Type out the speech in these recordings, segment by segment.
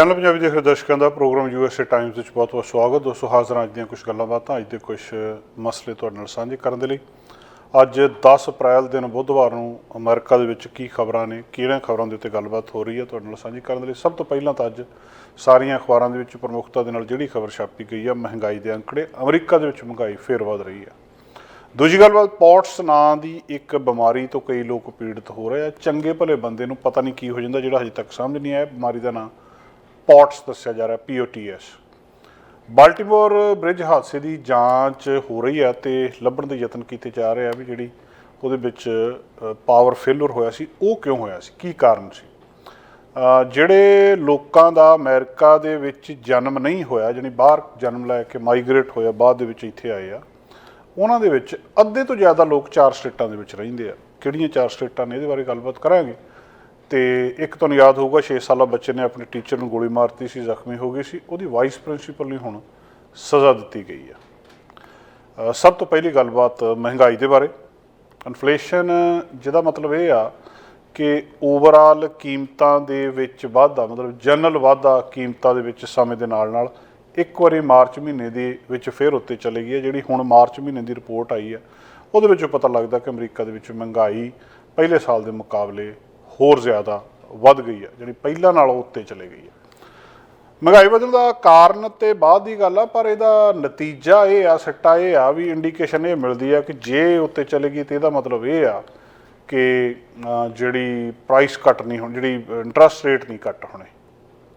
Channel Punjabi ਦੇਖ ਰਹੇ ਦਰਸ਼ਕਾਂ ਦਾ ਪ੍ਰੋਗਰਾਮ ਯੂਐਸਏ ਟਾਈਮਸ ਵਿੱਚ ਬਹੁਤ-ਬਹੁਤ ਸਵਾਗਤ। ਦੋਸਤੋ, ਹਾਜ਼ਰ ਹਾਂ ਅੱਜ ਦੀਆਂ ਕੁਝ ਗੱਲਾਂ ਬਾਤਾਂ ਅੱਜ ਦੇ ਕੁਝ ਮਸਲੇ ਤੁਹਾਡੇ ਨਾਲ ਸਾਂਝੇ ਕਰਨ ਦੇ ਲਈ। ਅੱਜ 10 ਅਪ੍ਰੈਲ ਦਿਨ ਬੁੱਧਵਾਰ ਨੂੰ ਅਮਰੀਕਾ ਦੇ ਵਿੱਚ ਕੀ ਖਬਰਾਂ ਨੇ, ਕਿਹੜੀਆਂ ਖਬਰਾਂ ਦੇ ਉੱਤੇ ਗੱਲਬਾਤ ਹੋ ਰਹੀ ਹੈ ਤੁਹਾਡੇ ਨਾਲ ਸਾਂਝੀ ਕਰਨ ਦੇ ਲਈ। ਸਭ ਤੋਂ ਪਹਿਲਾਂ ਤਾਂ ਅੱਜ ਸਾਰੀਆਂ ਅਖਬਾਰਾਂ ਦੇ ਵਿੱਚ ਪ੍ਰਮੁੱਖਤਾ ਦੇ ਨਾਲ ਜਿਹੜੀ ਖਬਰ ਛਾਪੀ ਗਈ ਹੈ, ਮਹਿੰਗਾਈ ਦੇ ਅੰਕੜੇ, ਅਮਰੀਕਾ ਦੇ ਵਿੱਚ ਮਹਿੰਗਾਈ ਫੇਰ ਵਧ ਰਹੀ ਹੈ। ਦੂਜੀ ਗੱਲਬਾਤ ਪੌਟਸ ਨਾਂ ਦੀ ਇੱਕ ਬਿਮਾਰੀ ਤੋਂ ਕਈ ਲੋਕ ਪੀੜਤ ਹੋ ਰਹੇ ਆ। ਚੰਗੇ ਭਲੇ ਬੰਦੇ ਨੂੰ ਪਤਾ ਨਹੀਂ ਕੀ ਹੋ ਜਾਂਦਾ, ਜਿਹੜਾ ਹਜੇ ਤੱਕ ਸਮਝ ਨਹੀਂ ਆਇਆ, ਬਿਮਾਰੀ ਦਾ ਨਾਂ ਪੌਟਸ ਦੱਸਿਆ ਜਾ ਰਿਹਾ ਪੀਓਟੀਐਸ ਬਾਲਟਿਮੋਰ ਬ੍ਰਿਜ ਹਾਦਸੇ ਦੀ ਜਾਂਚ ਹੋ ਰਹੀ ਹੈ ਤੇ ਲੱਭਣ ਦੇ ਯਤਨ ਕੀਤੇ ਜਾ ਰਹੇ ਆ ਵੀ ਜਿਹੜੀ ਉਹਦੇ ਵਿੱਚ ਪਾਵਰ ਫੇਲਰ ਹੋਇਆ ਸੀ, ਉਹ ਕਿਉਂ ਹੋਇਆ ਸੀ? ਕੀ ਕਾਰਨ ਸੀ? ਜਿਹੜੇ ਲੋਕਾਂ ਦਾ ਅਮਰੀਕਾ ਦੇ ਵਿੱਚ ਜਨਮ ਨਹੀਂ ਹੋਇਆ, ਜਾਣੀ ਬਾਹਰ ਜਨਮ ਲੈ ਕੇ ਮਾਈਗ੍ਰੇਟ ਹੋਇਆ, ਬਾਅਦ ਦੇ ਵਿੱਚ ਇੱਥੇ ਆਏ ਆ, ਉਹਨਾਂ ਦੇ ਵਿੱਚ ਅੱਧੇ ਤੋਂ ਜ਼ਿਆਦਾ ਲੋਕ ਚਾਰ ਸਟੇਟਾਂ ਦੇ ਵਿੱਚ ਰਹਿੰਦੇ ਆ। ਕਿਹੜੀਆਂ ਚਾਰ ਸਟੇਟਾਂ ਨੇ? ਇਹਦੇ ਬਾਰੇ ਗੱਲਬਾਤ ਕਰਾਂਗੇ। ਤੇ ਇੱਕ ਤੁਹਾਨੂੰ ਯਾਦ ਹੋਊਗਾ 6 ਸਾਲਾ ਬੱਚੇ ਨੇ ਆਪਣੇ ਟੀਚਰ ਨੂੰ ਗੋਲੀ ਮਾਰਤੀ ਸੀ, ਜ਼ਖਮੀ ਹੋ ਗਈ ਸੀ। ਉਹਦੀ ਵਾਈਸ ਪ੍ਰਿੰਸੀਪਲ ਨੂੰ ਹੁਣ ਸਜ਼ਾ ਦਿੱਤੀ ਗਈ ਆ। ਸਭ ਤੋਂ ਪਹਿਲੀ ਗੱਲਬਾਤ ਮਹਿੰਗਾਈ ਦੇ ਬਾਰੇ। ਇਨਫਲੇਸ਼ਨ ਜਿਹਦਾ ਮਤਲਬ ਇਹ ਆ ਕਿ ਓਵਰਆਲ ਕੀਮਤਾਂ ਦੇ ਵਿੱਚ ਵਾਧਾ, ਮਤਲਬ ਜਨਰਲ ਵਾਧਾ ਕੀਮਤਾਂ ਦੇ ਵਿੱਚ ਸਮੇਂ ਦੇ ਨਾਲ ਨਾਲ ਇੱਕ ਵਾਰੀ ਮਾਰਚ ਮਹੀਨੇ ਦੇ ਵਿੱਚ ਫਿਰ ਉੱਤੇ ਚਲੇ ਗਈ ਹੈ ਜਿਹੜੀ ਹੁਣ ਮਾਰਚ ਮਹੀਨੇ ਦੀ ਰਿਪੋਰਟ ਆਈ ਹੈ ਉਹਦੇ ਵਿੱਚੋਂ ਪਤਾ ਲੱਗਦਾ ਕਿ ਅਮਰੀਕਾ ਦੇ ਵਿੱਚ ਮਹਿੰਗਾਈ ਪਹਿਲੇ ਸਾਲ ਦੇ ਮੁਕਾਬਲੇ ਹੋਰ ਜ਼ਿਆਦਾ ਵੱਧ ਗਈ ਹੈ, ਜਿਹੜੀ ਪਹਿਲਾਂ ਨਾਲੋਂ ਉੱਤੇ ਚਲੇ ਗਈ ਹੈ। ਮਹਿੰਗਾਈ ਵਧਣ ਦਾ ਕਾਰਨ ਤੇ ਬਾਅਦ ਦੀ ਗੱਲ ਆ, ਪਰ ਇਹਦਾ ਨਤੀਜਾ ਇਹ ਆ, ਸਿੱਟਾ ਇਹ ਆ ਵੀ ਇੰਡੀਕੇਸ਼ਨ ਇਹ ਮਿਲਦੀ ਆ ਕਿ ਜੇ ਉੱਤੇ ਚਲੇ ਗਈ ਤੇ ਇਹਦਾ ਮਤਲਬ ਇਹ ਆ ਕਿ ਜਿਹੜੀ ਪ੍ਰਾਈਸ ਕੱਟ ਨਹੀਂ ਹੋਣੀ, ਜਿਹੜੀ ਇੰਟਰਸਟ ਰੇਟ ਨਹੀਂ ਕੱਟ ਹੋਣੇ।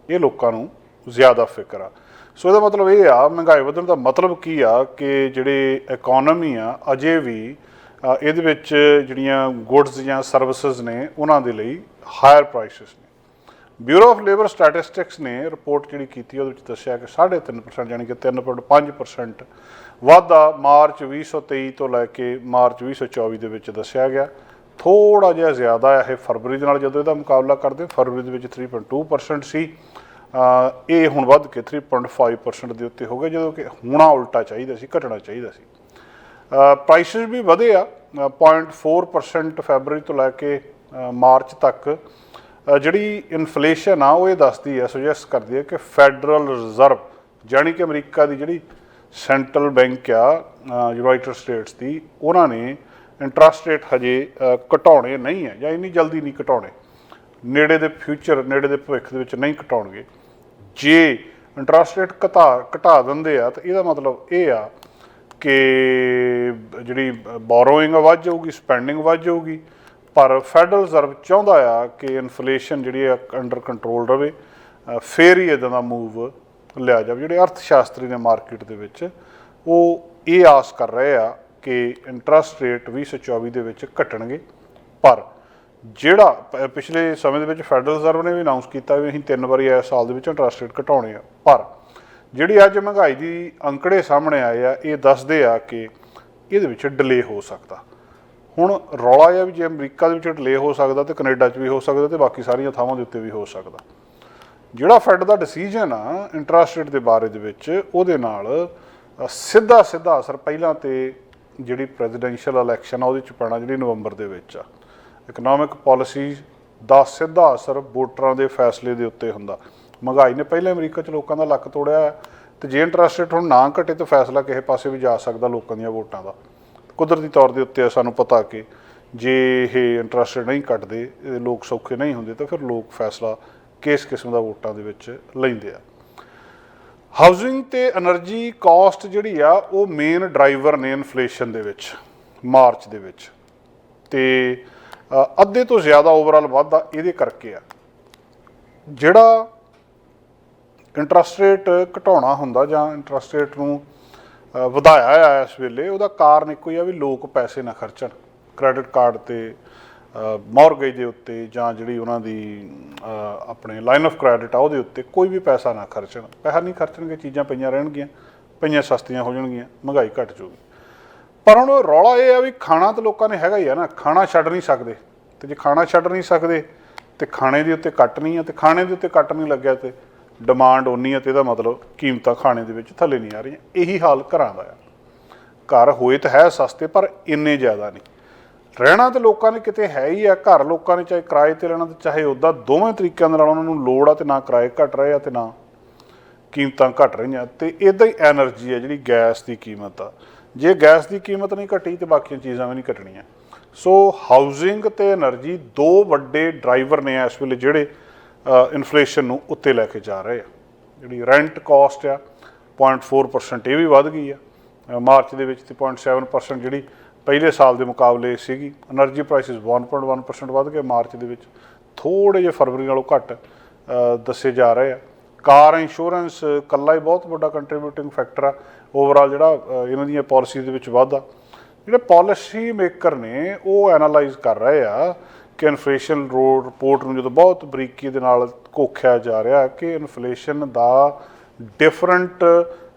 ਇਹ ਲੋਕਾਂ ਨੂੰ ਜ਼ਿਆਦਾ ਫਿਕਰ ਆ। ਸੋ ਇਹਦਾ ਮਤਲਬ ਇਹ ਆ, ਮਹਿੰਗਾਈ ਵਧਣ ਦਾ ਮਤਲਬ ਕੀ ਆ ਕਿ ਜਿਹੜੇ ਇਕਨੋਮੀ ਆ, ਅਜੇ ਵੀ ਇਹਦੇ ਵਿੱਚ ਜਿਹੜੀਆਂ ਗੁੱਡਸ ਜਾਂ ਸਰਵਿਸਿਜ਼ ਨੇ, ਉਹਨਾਂ ਦੇ ਲਈ ਹਾਇਰ ਪ੍ਰਾਈਸਸ ਨੇ। ਬਿਊਰੋ ਆਫ ਲੇਬਰ ਸਟੈਟਿਸਟਿਕਸ ਨੇ ਰਿਪੋਰਟ ਜਿਹੜੀ ਕੀਤੀ, ਉਹਦੇ ਵਿੱਚ ਦੱਸਿਆ ਕਿ 3.5% ਯਾਨੀ ਕਿ 3.5% ਵਾਧਾ ਮਾਰਚ 2023 ਤੋਂ ਲੈ ਕੇ ਮਾਰਚ 2024 ਦੇ ਵਿੱਚ ਦੱਸਿਆ ਗਿਆ। ਥੋੜਾ ਜਿਹਾ ਜ਼ਿਆਦਾ ਇਹ ਫਰਵਰੀ ਦੇ ਨਾਲ ਜਦੋਂ ਇਹਦਾ ਮੁਕਾਬਲਾ ਕਰਦੇ, ਫਰਵਰੀ ਦੇ ਵਿੱਚ 3.2% ਸੀ। ਇਹ ਹੁਣ ਵੱਧ ਕੇ 3.5% ਦੇ ਉੱਤੇ ਹੋ ਗਿਆ, ਜਦੋਂ ਕਿ ਹੋਣਾ ਉਲਟਾ ਚਾਹੀਦਾ ਸੀ, ਘਟਣਾ ਚਾਹੀਦਾ ਸੀ। ਪ੍ਰਾਈਸਸ ਵੀ ਵਧੇ ਆ ਅ, 0.4% ਫੈਬਰਰੀ ਤੋਂ ਲੈ ਕੇ ਮਾਰਚ ਤੱਕ। ਜਿਹੜੀ ਇਨਫਲੇਸ਼ਨ ਆ ਉਹ ਇਹ ਦੱਸਦੀ ਹੈ ਸੁਜੈਸਟ ਕਰਦੀ ਹੈ ਕਿ ਫੈਡਰਲ ਰਿਜ਼ਰਵ ਜਾਣੀ ਕਿ ਅਮਰੀਕਾ ਦੀ ਜਿਹੜੀ ਸੈਂਟਰਲ ਬੈਂਕ ਆ ਯੂਨਾਈਟਿਡ ਸਟੇਟਸ ਦੀ ਉਹਨਾਂ ਨੇ ਇੰਟਰਸਟ ਰੇਟ ਹਜੇ ਘਟਾਉਣੇ ਨਹੀਂ ਹੈ ਜਾਂ ਇੰਨੀ ਜਲਦੀ ਨਹੀਂ ਘਟਾਉਣੇ। ਨੇੜੇ ਦੇ ਫਿਊਚਰ ਨੇੜੇ ਦੇ ਭਵਿੱਖ ਦੇ ਵਿੱਚ ਨਹੀਂ ਘਟਾਉਣਗੇ। ਜੇ ਇੰਟਰਸਟ ਰੇਟ ਘਟਾ ਘਟਾ ਦਿੰਦੇ ਆ ਤਾਂ ਇਹਦਾ ਮਤਲਬ ਇਹ ਆ ਕਿ ਜਿਹੜੀ ਬੋਰੋਇੰਗ ਵੱਧ ਜਾਊਗੀ ਸਪੈਂਡਿੰਗ ਵੱਧ ਜਾਊਗੀ ਪਰ ਫੈਡਰਲ ਰਿਜ਼ਰਵ ਚਾਹੁੰਦਾ ਆ ਕਿ ਇਨਫਲੇਸ਼ਨ ਜਿਹੜੀ ਆ ਅੰਡਰ ਕੰਟਰੋਲ ਰਵੇ ਅ, ਫੇਰ ਹੀ ਇਦਾਂ ਦਾ ਮੂਵ ਲਿਆ ਜਾਵੇ। ਜਿਹੜੇ ਅਰਥ ਸ਼ਾਸਤਰੀ ਨੇ ਮਾਰਕੀਟ ਦੇ ਵਿੱਚ ਉਹ ਇਹ ਆਸ ਕਰ ਰਹੇ ਆ ਕਿ ਇੰਟਰਸਟ ਰੇਟ 2024 ਦੇ ਵਿੱਚ ਘਟਣਗੇ। ਪਰ ਜਿਹੜਾ ਪਿਛਲੇ ਸਮੇਂ ਦੇ ਵਿੱਚ ਫੈਡਰਲ ਰਿਜ਼ਰਵ ਨੇ ਵੀ ਅਨਾਉਂਸ ਕੀਤਾ ਵੀ ਅਸੀਂ ਤਿੰਨ ਵਾਰੀ ਇਸ ਸਾਲ ਦੇ ਵਿੱਚ ਇੰਟਰਸਟ ਰੇਟ ਘਟਾਉਣੇ ਆ। ਪਰ ਜਿਹੜੀ ਅੱਜ ਮਹਿੰਗਾਈ ਦੀ ਅੰਕੜੇ ਸਾਹਮਣੇ ਆਏ ਆ, ਇਹ ਦੱਸਦੇ ਆ ਕਿ ਇਹਦੇ ਵਿੱਚ ਡਿਲੇ ਹੋ ਸਕਦਾ। ਹੁਣ ਰੌਲਾ ਇਹ ਆ ਵੀ ਜੇ ਅਮਰੀਕਾ ਦੇ ਵਿੱਚ ਡਿਲੇ ਹੋ ਸਕਦਾ ਤੇ ਕੈਨੇਡਾ 'ਚ ਵੀ ਹੋ ਸਕਦਾ ਤੇ ਬਾਕੀ ਸਾਰੀਆਂ ਥਾਵਾਂ ਦੇ ਉੱਤੇ ਵੀ ਹੋ ਸਕਦਾ। ਜਿਹੜਾ ਫੈਡ ਦਾ ਡਿਸੀਜਨ ਆ ਇੰਟਰਸਟ ਰੇਟ ਦੇ ਬਾਰੇ ਦੇ ਵਿੱਚ, ਉਹਦੇ ਨਾਲ ਸਿੱਧਾ ਸਿੱਧਾ ਅਸਰ ਪਹਿਲਾਂ ਤੇ ਜਿਹੜੀ ਪ੍ਰੈਜ਼ੀਡੈਂਸ਼ੀਅਲ ਇਲੈਕਸ਼ਨ ਆ, ਉਹਦੇ ਚ ਪੈਣਾ ਜਿਹੜੀ ਨਵੰਬਰ ਦੇ ਵਿੱਚ ਆ। ਇਕਨੋਮਿਕ ਪਾਲਿਸੀ ਦਾ ਸਿੱਧਾ ਅਸਰ ਵੋਟਰਾਂ ਦੇ ਫੈਸਲੇ ਦੇ ਉੱਤੇ ਹੁੰਦਾ। ਮਹਿੰਗਾਈ ਨੇ ਪਹਿਲੇ ਅਮਰੀਕਾ 'ਚ ਲੋਕਾਂ ਦਾ ਲੱਕ ਤੋੜਿਆ ਤੇ ਜੇ ਇੰਟਰਸਟ ਰੇਟ ਹੁਣ ਨਾ ਘਟੇ ਤਾਂ ਫੈਸਲਾ ਕਿਸੇ ਪਾਸੇ ਵੀ ਜਾ ਸਕਦਾ ਲੋਕਾਂ ਦੀਆਂ ਵੋਟਾਂ ਦਾ। ਕੁਦਰਤੀ ਤੌਰ ਦੇ ਉੱਤੇ ਸਾਨੂੰ ਪਤਾ ਕਿ ਜੇ ਇਹ ਇੰਟਰਸਟ ਨਹੀਂ ਘਟਦੇ ਲੋਕ ਸੌਖੇ ਨਹੀਂ ਹੁੰਦੇ ਤਾਂ ਫਿਰ ਲੋਕ ਫੈਸਲਾ ਕਿਸ ਕਿਸਮ ਦਾ ਵੋਟਾਂ ਦੇ ਵਿੱਚ ਲੈਂਦੇ ਆ। ਹਾਊਸਿੰਗ ਤੇ એનર્ਜੀ ਕਾਸਟ ਜਿਹੜੀ ਆ, ਉਹ ਮੇਨ ਡਰਾਈਵਰ ਨੇ ਇਨਫਲੇਸ਼ਨ ਦੇ ਵਿੱਚ, ਮਾਰਚ ਦੇ ਵਿੱਚ। ਤੇ ਅੱਧੇ ਤੋਂ ਜ਼ਿਆਦਾ ਓਵਰਆਲ ਵਾਧਾ ਇਹਦੇ ਕਰਕੇ ਆ। ਜਿਹੜਾ ਇੰਟਰਸਟ ਰੇਟ ਘਟਾਉਣਾ ਹੁੰਦਾ ਜਾਂ ਇੰਟਰਸਟ ਰੇਟ ਨੂੰ ਵਧਾਇਆ ਆ ਇਸ ਵੇਲੇ, ਉਹਦਾ ਕਾਰਨ ਇੱਕੋ ਹੀ ਆ ਵੀ ਲੋਕ ਪੈਸੇ ਨਾ ਖਰਚਣ। ਕ੍ਰੈਡਿਟ ਕਾਰਡ ਤੇ ਮੌਰਗੇਜ ਦੇ ਉੱਤੇ ਜਾਂ ਜਿਹੜੀ ਉਹਨਾਂ ਦੀ ਆਪਣੇ ਲਾਈਨ ਆਫ ਕ੍ਰੈਡਿਟ ਆ ਉਹਦੇ ਉੱਤੇ ਕੋਈ ਵੀ ਪੈਸਾ ਨਾ ਖਰਚਣ। ਪੈਸਾ ਨਹੀਂ ਖਰਚਣਗੇ, ਚੀਜ਼ਾਂ ਪਈਆਂ ਰਹਿਣਗੀਆਂ, ਪਈਆਂ ਸਸਤੀਆਂ ਹੋ ਜਾਣਗੀਆਂ, ਮਹਿੰਗਾਈ ਘਟ ਜਾਊਗੀ। ਪਰ ਹੁਣ ਰੌਲਾ ਇਹ ਆ ਵੀ ਖਾਣਾ ਤਾਂ ਲੋਕਾਂ ਨੇ ਹੈਗਾ ਹੀ ਆ ਨਾ, ਖਾਣਾ ਛੱਡ ਨਹੀਂ ਸਕਦੇ। ਤੇ ਜੇ ਖਾਣਾ ਛੱਡ ਨਹੀਂ ਸਕਦੇ, ਤੇ ਖਾਣੇ ਦੇ ਉੱਤੇ ਕੱਟ ਨਹੀਂ ਆ, ਤੇ ਖਾਣੇ ਦੇ ਉੱਤੇ ਕੱਟ ਨਹੀਂ ਲੱਗਿਆ ਤੇ ਡਿਮਾਂਡ ਉਨੀ ਹੈ ਤੇ ਇਹਦਾ ਮਤਲਬ ਕੀਮਤਾਂ ਖਾਣੇ ਦੇ ਵਿੱਚ ਥੱਲੇ ਨਹੀਂ ਆ ਰਹੀਆਂ। ਇਹੀ ਹਾਲ ਘਰਾਂ ਦਾ ਆ। ਘਰ ਹੋਏ ਤਾਂ ਹੈ ਸਸਤੇ, ਪਰ ਇੰਨੇ ਜ਼ਿਆਦਾ ਨਹੀਂ। ਰਹਿਣਾ ਤੇ ਲੋਕਾਂ ਨੇ ਕਿਤੇ ਹੈ ਹੀ ਆ। ਘਰ ਲੋਕਾਂ ਨੇ ਚਾਹੇ ਕਿਰਾਏ ਤੇ ਲੈਣਾ ਤੇ ਚਾਹੇ ਉਦਾਂ ਦੋਵੇਂ ਤਰੀਕਿਆਂ ਦੇ ਨਾਲ ਉਹਨਾਂ ਨੂੰ ਲੋੜ ਆ ਤੇ ਨਾ ਕਿਰਾਏ ਘਟ ਰਹੇ ਆ ਤੇ ਨਾ ਕੀਮਤਾਂ ਘਟ ਰਹੀਆਂ। ਤੇ ਇਦਾਂ ਹੀ એનર્ਜੀ ਆ ਜਿਹੜੀ ਗੈਸ ਦੀ ਕੀਮਤ ਆ। ਜੇ ਗੈਸ ਦੀ ਕੀਮਤ ਨਹੀਂ ਘਟੀ ਤੇ ਬਾਕੀਆਂ ਚੀਜ਼ਾਂ ਵੀ ਨਹੀਂ ਘਟਣੀਆਂ। ਸੋ ਹਾਊਸਿੰਗ ਤੇ એનર્ਜੀ ਦੋ ਵੱਡੇ ਡਰਾਈਵਰ ਨੇ ਇਸ ਵੇਲੇ ਜਿਹੜੇ ਇਨਫਲੇਸ਼ਨ ਨੂੰ ਉੱਤੇ ਲੈ ਕੇ ਜਾ ਰਹੇ ਆ। ਜਿਹੜੀ ਰੈਂਟ ਕਾਸਟ ਆ 0.4% ਇਹ ਵੀ ਵੱਧ ਗਈ ਆ। ਮਾਰਚ ਦੇ ਵਿੱਚ ਤੇ 0.7% ਜਿਹੜੀ ਪਹਿਲੇ ਸਾਲ ਦੇ ਮੁਕਾਬਲੇ ਸੀਗੀ એનર્ਜੀ ਪ੍ਰਾਈਸਿਸ 1.1% ਵੱਧ ਗਏ ਮਾਰਚ ਦੇ ਵਿੱਚ। ਥੋੜੇ ਜਿਹਾ ਫਰਵਰੀ ਨਾਲੋਂ ਘੱਟ ਦੱਸੇ ਜਾ ਰਹੇ ਆ। ਕਾਰ ਇੰਸ਼ੋਰੈਂਸ ਕੱਲਾ ਹੀ ਬਹੁਤ ਵੱਡਾ ਕੰਟਰੀਬਿਊਟਿੰਗ ਫੈਕਟਰ ਆ। ਓਵਰਆਲ ਜਿਹੜਾ ਇਹਨਾਂ ਦੀਆਂ ਪਾਲਿਸੀ ਦੇ ਵਿੱਚ ਵਾਧਾ ਜਿਹੜੇ ਪਾਲਿਸੀ ਮੇਕਰ ਨੇ, ਉਹ ਐਨਾਲਾਈਜ਼ ਕਰ ਰਹੇ ਆ ਕਿ ਇਨਫਲੇਸ਼ਨ ਰੋਡ ਰਿਪੋਰਟ ਨੂੰ ਜਦੋਂ ਬਹੁਤ ਬਰੀਕੀ ਦੇ ਨਾਲ ਘੋਖਿਆ ਜਾ ਰਿਹਾ ਕਿ ਇਨਫਲੇਸ਼ਨ ਦਾ ਡਿਫਰੈਂਟ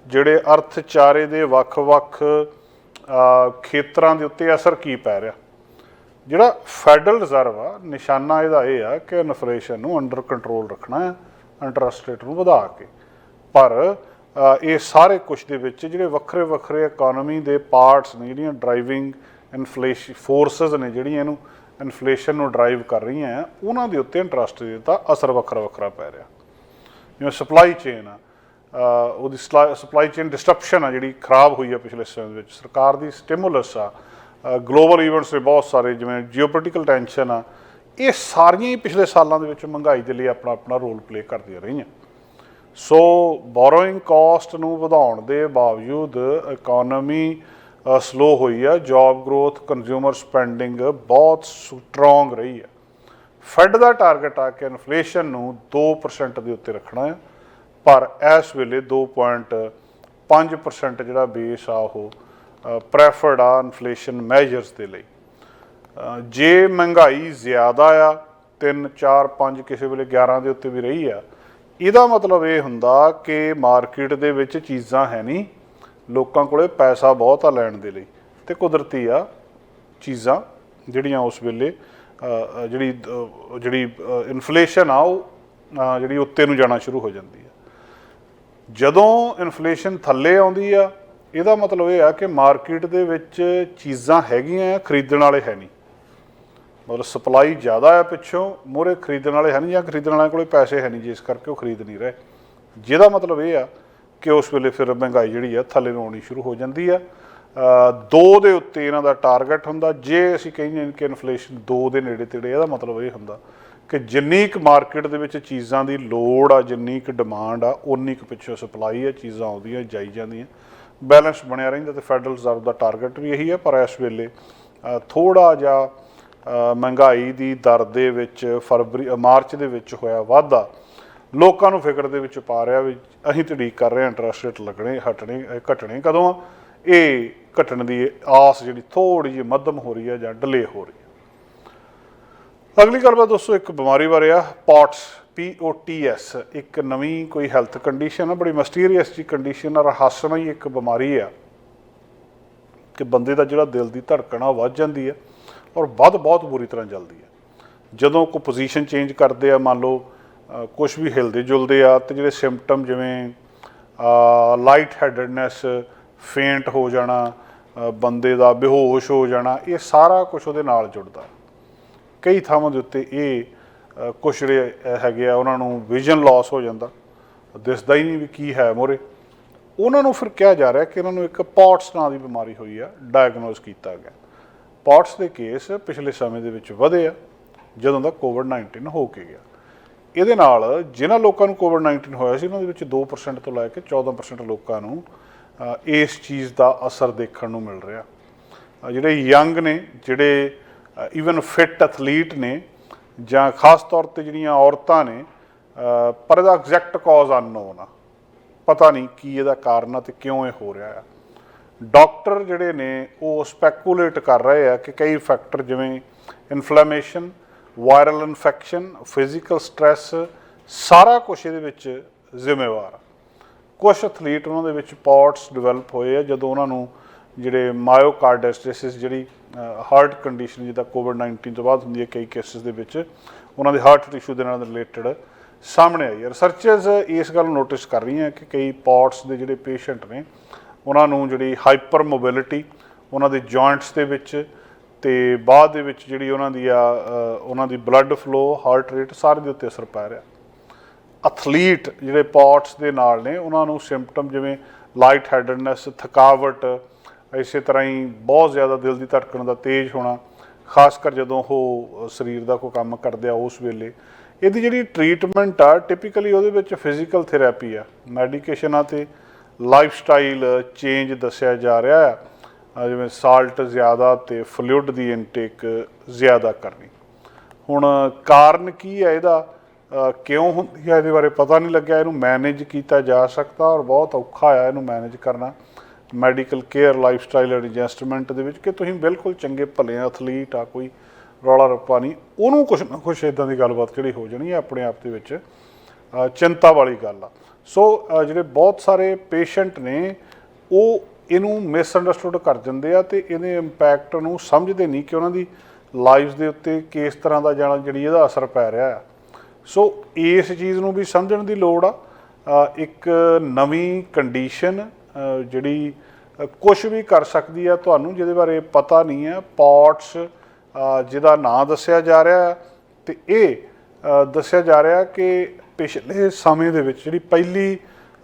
ਜਿਹੜੇ ਅਰਥਚਾਰੇ ਦੇ ਵੱਖ-ਵੱਖ ਖੇਤਰਾਂ ਦੇ ਉੱਤੇ ਅਸਰ ਕੀ ਪੈ ਰਿਹਾ? ਜਿਹੜਾ ਫੈਡਰਲ ਰਿਜ਼ਰਵ ਆ, ਨਿਸ਼ਾਨਾ ਇਹਦਾ ਇਹ ਆ ਕਿ ਇਨਫਲੇਸ਼ਨ ਨੂੰ ਅੰਡਰ ਕੰਟਰੋਲ ਰੱਖਣਾ ਹੈ ਇੰਟਰਸਟ ਰੇਟ ਨੂੰ ਵਧਾ ਕੇ। ਪਰ ਇਹ ਸਾਰੇ ਕੁਝ ਦੇ ਵਿੱਚ ਜਿਹੜੇ ਵੱਖਰੇ ਵੱਖਰੇ ਇਕਨੋਮੀ ਦੇ ਪਾਰਟਸ ਨੇ, ਜਿਹੜੀਆਂ ਡਰਾਈਵਿੰਗ ਇਨਫਲੇਸ਼ਨ ਫੋਰਸਸ ਨੇ, ਜਿਹੜੀਆਂ ਇਹਨੂੰ ਇਨਫਲੇਸ਼ਨ ਨੂੰ ਡਰਾਈਵ ਕਰ ਰਹੀਆਂ ਆ, ਉਹਨਾਂ ਦੇ ਉੱਤੇ ਇੰਟਰਸਟ ਦਾ ਅਸਰ ਵੱਖਰਾ ਵੱਖਰਾ ਪੈ ਰਿਹਾ। ਜਿਵੇਂ ਸਪਲਾਈ ਚੇਨ ਆ, ਅਹ ਉਹਦੀ ਸਪਲਾਈ ਚੇਨ ਡਿਸਟਰਪਸ਼ਨ ਆ ਜਿਹੜੀ ਖਰਾਬ ਹੋਈ ਆ ਪਿਛਲੇ ਸਮੇਂ ਦੇ ਵਿੱਚ। ਸਰਕਾਰ ਦੀ ਸਟਿਮੂਲਸ ਆ ਗਲੋਬਲ ਇਵੈਂਟਸ ਦੇ ਬਹੁਤ ਸਾਰੇ, ਜਿਵੇਂ ਜੀਓਪੋਲਿਟੀਕਲ ਟੈਂਸ਼ਨ ਆ, ਇਹ ਸਾਰੀਆਂ ਹੀ ਪਿਛਲੇ ਸਾਲਾਂ ਦੇ ਵਿੱਚ ਮਹਿੰਗਾਈ ਦੇ ਲਈ ਆਪਣਾ ਆਪਣਾ ਰੋਲ ਪਲੇ ਕਰਦੀਆਂ ਰਹੀਆਂ। ਸੋ ਬੋਰੋਇੰਗ ਕਾਸਟ ਨੂੰ ਵਧਾਉਣ ਦੇ ਬਾਵਜੂਦ ਇਕਨੋਮੀ ਸਲੋ ਹੋਈ ਆ ਜੌਬ ਗਰੋਥ ਕੰਜ਼ਿਊਮਰ ਸਪੈਂਡਿੰਗ ਬਹੁਤ ਸਟਰੋਂਗ ਰਹੀ ਹੈ। ਫੈਡ ਦਾ ਟਾਰਗੇਟ ਆ ਕਿ ਇਨਫਲੇਸ਼ਨ ਨੂੰ 2% ਦੇ ਉੱਤੇ ਰੱਖਣਾ ਹੈ। ਪਰ ਇਸ ਵੇਲੇ 2.5% ਜਿਹੜਾ ਬੇਸ ਆ ਉਹ ਪ੍ਰੈਫਰਡ ਆ ਇਨਫਲੇਸ਼ਨ ਮੈਜਰਸ ਦੇ ਲਈ। ਜੇ ਮਹਿੰਗਾਈ ਜ਼ਿਆਦਾ ਆ 3 4 5 ਕਿਸੇ ਵੇਲੇ 11 ਦੇ ਉੱਤੇ ਵੀ ਰਹੀ ਆ, ਇਹਦਾ ਮਤਲਬ ਇਹ ਹੁੰਦਾ ਕਿ ਮਾਰਕੀਟ ਦੇ ਵਿੱਚ ਚੀਜ਼ਾਂ ਹੈ ਨਹੀਂ। ਲੋਕਾਂ ਕੋਲੇ ਪੈਸਾ ਬਹੁਤ ਆ ਲੈਣ ਦੇ ਲਈ ਤੇ ਕੁਦਰਤੀ ਆ ਚੀਜ਼ਾਂ ਜਿਹੜੀਆਂ ਉਸ ਵੇਲੇ ਜਿਹੜੀ ਜਿਹੜੀ ਇਨਫਲੇਸ਼ਨ ਆ ਉਹ ਜਿਹੜੀ ਉੱਤੇ ਨੂੰ ਜਾਣਾ ਸ਼ੁਰੂ ਹੋ ਜਾਂਦੀ ਹੈ ਜਦੋਂ ਇਨਫਲੇਸ਼ਨ ਥੱਲੇ ਆਉਂਦੀ ਆ ਇਹਦਾ ਮਤਲਬ ਇਹ ਆ ਕਿ ਮਾਰਕੀਟ ਦੇ ਵਿੱਚ ਚੀਜ਼ਾਂ ਹੈਗੀਆਂ ਆ, ਖਰੀਦਣ ਵਾਲੇ ਹੈ ਨਹੀਂ। ਮਤਲਬ ਸਪਲਾਈ ਜ਼ਿਆਦਾ ਆ ਪਿੱਛੋਂ ਮੋਰੇ ਖਰੀਦਣ ਵਾਲੇ ਹੈ ਨਹੀਂ ਜਾਂ ਖਰੀਦਣ ਵਾਲਿਆਂ ਕੋਲੇ ਪੈਸੇ ਹੈ ਨਹੀਂ ਜਿਸ ਕਰਕੇ ਉਹ ਖਰੀਦ ਨਹੀਂ ਰਹੇ। ਜਿਹਦਾ ਮਤਲਬ ਇਹ ਆ ਕਿ ਉਸ ਵੇਲੇ ਫਿਰ ਮਹਿੰਗਾਈ ਜਿਹੜੀ ਆ ਥੱਲੇ ਨੂੰ ਆਉਣੀ ਸ਼ੁਰੂ ਹੋ ਜਾਂਦੀ ਆ। ਅ, ਦੋ ਦੇ ਉੱਤੇ ਇਹਨਾਂ ਦਾ ਟਾਰਗੇਟ ਹੁੰਦਾ। ਜੇ ਅਸੀਂ ਕਹਿੰਦੇ ਕਿ ਇਨਫਲੇਸ਼ਨ ਦੋ ਦੇ ਨੇੜੇ ਤੇੜੇ ਇਹਦਾ ਮਤਲਬ ਇਹ ਹੁੰਦਾ ਕਿ ਜਿੰਨੀ ਕੁ ਮਾਰਕੀਟ ਦੇ ਵਿੱਚ ਚੀਜ਼ਾਂ ਦੀ ਲੋੜ ਆ ਜਿੰਨੀ ਕੁ ਡਿਮਾਂਡ ਆ ਉਨੀ ਕੁ ਪਿੱਛੋਂ ਸਪਲਾਈ ਆ ਚੀਜ਼ਾਂ ਆਉਂਦੀਆਂ ਜਾਈ ਜਾਂਦੀਆਂ। ਬੈਲੈਂਸ ਬਣਿਆ ਰਹਿੰਦਾ ਤੇ ਫੈਡਰਲ ਰਿਜ਼ਰਵ ਦਾ ਟਾਰਗੇਟ ਵੀ ਇਹੀ ਆ ਪਰ ਇਸ ਵੇਲੇ ਥੋੜਾ ਜਿਹਾ ਮਹਿੰਗਾਈ ਦੀ ਦਰ ਦੇ ਵਿੱਚ ਫਰਵਰੀ ਮਾਰਚ ਦੇ ਵਿੱਚ ਹੋਇਆ ਵਾਧਾ। ਲੋਕਾਂ ਨੂੰ ਫਿਕਰ ਦੇ ਵਿੱਚ ਪਾ ਰਿਹਾ ਵੀ ਅਸੀਂ ਤੜੀਕ ਕਰ ਰਹੇ ਹਾਂ ਇੰਟਰਸਟ ਰੇਟ ਲੱਗਣੇ, ਹਟਣੇ ਘਟਣੇ ਕਦੋਂ ਆ? ਇਹ ਘਟਣ ਦੀ ਆਸ ਜਿਹੜੀ ਥੋੜੀ ਜਿਹੀ ਮੱਧਮ ਹੋ ਰਹੀ ਹੈ ਜਾਂ ਡਿਲੇ ਹੋ ਰਹੀ ਹੈ। ਅਗਲੀ ਗੱਲਬਾਤ ਦੋਸਤੋ, ਇੱਕ ਬਿਮਾਰੀ ਬਾਰੇ ਆ POTS P O T S ਇੱਕ ਨਵੀਂ ਕੋਈ ਹੈਲਥ ਕੰਡੀਸ਼ਨ ਆ, ਬੜੀ ਮਿਸਟੀਰੀਅਸ ਜੀ ਕੰਡੀਸ਼ਨ ਆ, ਰਹੱਸਮਈ ਇੱਕ ਬਿਮਾਰੀ ਆ ਕਿ ਬੰਦੇ ਦਾ ਜਿਹੜਾ ਦਿਲ ਦੀ ਧੜਕਣ ਆ, ਉਹ ਵੱਧ ਜਾਂਦੀ ਹੈ ਔਰ ਵੱਧ ਬਹੁਤ ਬੁਰੀ ਤਰ੍ਹਾਂ ਚੱਲਦੀ ਹੈ ਜਦੋਂ ਕੋਈ ਪੋਜੀਸ਼ਨ ਚੇਂਜ ਕਰਦੇ ਆ, ਮੰਨ ਲਓ ਕੁਝ ਵੀ ਹਿਲਦੇ ਜੁਲਦੇ ਆ ਤੇ ਜਿਹੜੇ ਸਿੰਪਟਮ ਜਿਵੇਂ ਲਾਈਟ ਹੈਡਡਨੈਸ ਫੇਂਟ ਹੋ ਜਾਣਾ ਬੰਦੇ ਦਾ ਬੇਹੋਸ਼ ਹੋ ਜਾਣਾ, ਇਹ ਸਾਰਾ ਕੁਝ ਉਹਦੇ ਨਾਲ ਜੁੜਦਾ। ਕਈ ਥਾਵਾਂ ਦੇ ਉੱਤੇ ਇਹ ਕੁਝ ਜਿਹੜੇ ਹੈਗੇ ਆ, ਉਹਨਾਂ ਨੂੰ ਵਿਜ਼ਨ ਲਾਸ ਹੋ ਜਾਂਦਾ। ਦਿਸਦਾ ਹੀ ਨਹੀਂ ਵੀ ਕੀ ਹੈ ਮੋਰੇ। ਉਹਨਾਂ ਨੂੰ ਫਿਰ ਕਿਹਾ ਜਾ ਰਿਹਾ ਕਿ ਇਹਨਾਂ ਨੂੰ ਇੱਕ ਪੌਟਸ ਨਾਂ ਦੀ ਬਿਮਾਰੀ ਹੋਈ ਆ ਡਾਇਗਨੋਸ ਕੀਤਾ ਗਿਆ। ਪੌਟਸ ਦੇ ਕੇਸ ਪਿਛਲੇ ਸਮੇਂ ਦੇ ਵਿੱਚ ਵਧੇ ਆ, ਜਦੋਂ ਦਾ ਕੋਵਿਡ-19 ਹੋ ਕੇ ਗਿਆ। ਇਹਦੇ ਨਾਲ ਜਿਨ੍ਹਾਂ ਲੋਕਾਂ ਨੂੰ ਕੋਵਿਡ-19 ਹੋਇਆ ਸੀ, ਉਹਨਾਂ ਦੇ ਵਿੱਚ 2% ਤੋਂ ਲੈ ਕੇ 14% ਲੋਕਾਂ ਨੂੰ ਇਸ ਚੀਜ਼ ਦਾ ਅਸਰ ਦੇਖਣ ਨੂੰ ਮਿਲ ਰਿਹਾ। ਜਿਹੜੇ ਯੰਗ ਨੇ, ਜਿਹੜੇ ਈਵਨ ਫਿਟ ਐਥਲੀਟ ਨੇ, ਜਾਂ ਖਾਸ ਤੌਰ ਤੇ ਜਿਹੜੀਆਂ ਔਰਤਾਂ ਨੇ ਪਰ ਇਹਦਾ ਐਗਜ਼ੈਕਟ ਕਾਜ਼ ਅਨਨੋਨ ਆ। ਪਤਾ ਨਹੀਂ ਕੀ ਇਹਦਾ ਕਾਰਨ ਆ ਤੇ ਕਿਉਂ ਇਹ ਹੋ ਰਿਹਾ ਆ। ਡਾਕਟਰ ਜਿਹੜੇ ਨੇ, ਉਹ ਸਪੈਕੂਲੇਟ ਕਰ ਰਹੇ ਆ ਕਿ ਕਈ ਫੈਕਟਰ ਜਿਵੇਂ inflammation viral infection physical stress ਸਾਰਾ ਕੁਝ ਇਹਦੇ ਵਿੱਚ ਜ਼ਿੰਮੇਵਾਰ ਆ। ਕੁਝ ਐਥਲੀਟ ਉਹਨਾਂ ਦੇ ਵਿੱਚ ਪੌਟਸ ਡਿਵੈਲਪ ਹੋਏ ਆ, ਜਦੋਂ ਉਹਨਾਂ ਨੂੰ ਜਿਹੜੇ ਮਾਇਓਕਾਰਡਿਸਟਿਸਿਸ ਜਿਹੜੀ ਹਾਰਟ ਕੰਡੀਸ਼ਨ ਜਿਹਦਾ ਕੋਵਿਡ-19 ਤੋਂ ਬਾਅਦ ਹੁੰਦੀ ਹੈ ਕਈ ਕੇਸਿਸ ਦੇ ਵਿੱਚ, ਉਹਨਾਂ ਦੇ ਹਾਰਟ ਟਿਸ਼ੂ ਦੇ ਨਾਲ ਰਿਲੇਟਡ ਸਾਹਮਣੇ ਆਈ ਹੈ ਰਿਸਰਚਰਸ ਇਸ ਗੱਲ ਨੂੰ ਨੋਟਿਸ ਕਰ ਰਹੀਆਂ ਕਿ ਕਈ ਪੌਟਸ ਦੇ ਜਿਹੜੇ ਪੇਸ਼ੈਂਟ ਨੇ, ਉਹਨਾਂ ਨੂੰ ਜਿਹੜੀ ਹਾਈਪਰ ਮੋਬਿਲਿਟੀ ਉਹਨਾਂ ਦੇ ਜੁਆਇੰਟਸ ਦੇ ਵਿੱਚ ਤੇ ਬਾਅਦ ਦੇ ਵਿੱਚ ਜਿਹੜੀ ਉਹਨਾਂ ਦੀ ਆ ਉਹਨਾਂ ਦੀ ਬਲੱਡ ਫਲੋ ਹਾਰਟ ਰੇਟ ਸਾਰੇ ਦੇ ਉੱਤੇ ਅਸਰ ਪੈ ਰਿਹਾ। ਐਥਲੀਟ ਜਿਹੜੇ ਪੌਟਸ ਦੇ ਨਾਲ ਨੇ, ਉਹਨਾਂ ਨੂੰ ਸਿੰਪਟਮ ਜਿਵੇਂ ਲਾਈਟ ਹੈਡਡਨੈਸ ਥਕਾਵਟ, ਇਸੇ ਤਰ੍ਹਾਂ ਹੀ ਬਹੁਤ ਜ਼ਿਆਦਾ ਦਿਲ ਦੀ ਧੜਕਣ ਦਾ ਤੇਜ਼ ਹੋਣਾ, ਖਾਸ ਕਰ ਜਦੋਂ ਉਹ ਸਰੀਰ ਦਾ ਕੋਈ ਕੰਮ ਕਰਦੇ ਆ ਉਸ ਵੇਲੇ। ਇਹਦੀ ਜਿਹੜੀ ਟ੍ਰੀਟਮੈਂਟ ਆ ਟਿਪੀਕਲੀ ਉਹਦੇ ਵਿੱਚ ਫਿਜ਼ੀਕਲ ਥੈਰੇਪੀ ਆ। ਮੈਡੀਕੇਸ਼ਨਾਂ ਤੇ ਲਾਈਫ ਸਟਾਈਲ ਚੇਂਜ ਦੱਸਿਆ ਜਾ ਰਿਹਾ ਆ। ਜਿਵੇਂ ਸਾਲਟ ਜ਼ਿਆਦਾ ਤੇ ਫਲੂਇਡ ਦੀ ਇਨਟੇਕ ਜ਼ਿਆਦਾ ਕਰਨੀ। ਹੁਣ ਕਾਰਨ ਕੀ ਹੈ ਇਹਦਾ? ਕਿਉਂ ਹੁੰਦੀ ਹੈ ਇਹਦੇ ਬਾਰੇ ਪਤਾ ਨਹੀਂ ਲੱਗਿਆ। ਇਹਨੂੰ ਮੈਨੇਜ ਕੀਤਾ ਜਾ ਸਕਦਾ ਔਰ ਬਹੁਤ ਔਖਾ ਆ ਇਹਨੂੰ ਮੈਨੇਜ ਕਰਨਾ। Medical care lifestyle adjustment ਦੇ ਵਿੱਚ ਕਿ ਤੁਸੀਂ ਬਿਲਕੁਲ ਚੰਗੇ ਭਲੇ ਐਥਲੀਟ ਆ, ਕੋਈ ਰੌਲਾ ਰੱਪਾ ਨਹੀਂ। ਉਹਨੂੰ ਕੁਛ ਨਾ ਕੁਛ ਇਦਾਂ ਦੀ ਗੱਲਬਾਤ ਜਿਹੜੀ ਹੋ ਜਾਣੀ ਹੈ ਆਪਣੇ ਆਪ ਦੇ ਵਿੱਚ। ਚਿੰਤਾ ਵਾਲੀ ਗੱਲ ਆ। ਸੋ ਜਿਹੜੇ ਬਹੁਤ ਸਾਰੇ ਪੇਸ਼ੈਂਟ ਨੇ, ਉਹ ਇਹਨੂੰ ਮਿਸਅੰਡਰਸਟੂਡ ਕਰ ਦਿੰਦੇ ਆ ਤੇ ਇਹਦੇ ਇੰਪੈਕਟ ਨੂੰ ਸਮਝਦੇ ਨਹੀਂ ਕਿ ਉਹਨਾਂ ਦੀ ਲਾਈਫ ਦੇ ਉੱਤੇ ਕਿਸ ਤਰ੍ਹਾਂ ਦਾ ਜਾਣਾ ਜਿਹੜੀ ਇਹਦਾ ਅਸਰ ਪੈ ਰਿਹਾ ਆ। ਸੋ ਇਸ ਚੀਜ਼ ਨੂੰ ਵੀ ਸਮਝਣ ਦੀ ਲੋੜ ਆ। ਇੱਕ ਨਵੀਂ ਕੰਡੀਸ਼ਨ ਜਿਹੜੀ ਕੁਝ ਵੀ ਕਰ ਸਕਦੀ ਆ ਤੁਹਾਨੂੰ, ਜਿਹਦੇ ਬਾਰੇ ਪਤਾ ਨਹੀਂ ਹੈ ਪੌਟਸ ਜਿਹਦਾ ਨਾਂ ਦੱਸਿਆ ਜਾ ਰਿਹਾ ਹੈ ਤੇ ਇਹ ਦੱਸਿਆ ਜਾ ਰਿਹਾ ਕਿ ਪਿਛਲੇ ਸਮੇਂ ਦੇ ਵਿੱਚ ਜਿਹੜੀ ਪਹਿਲੀ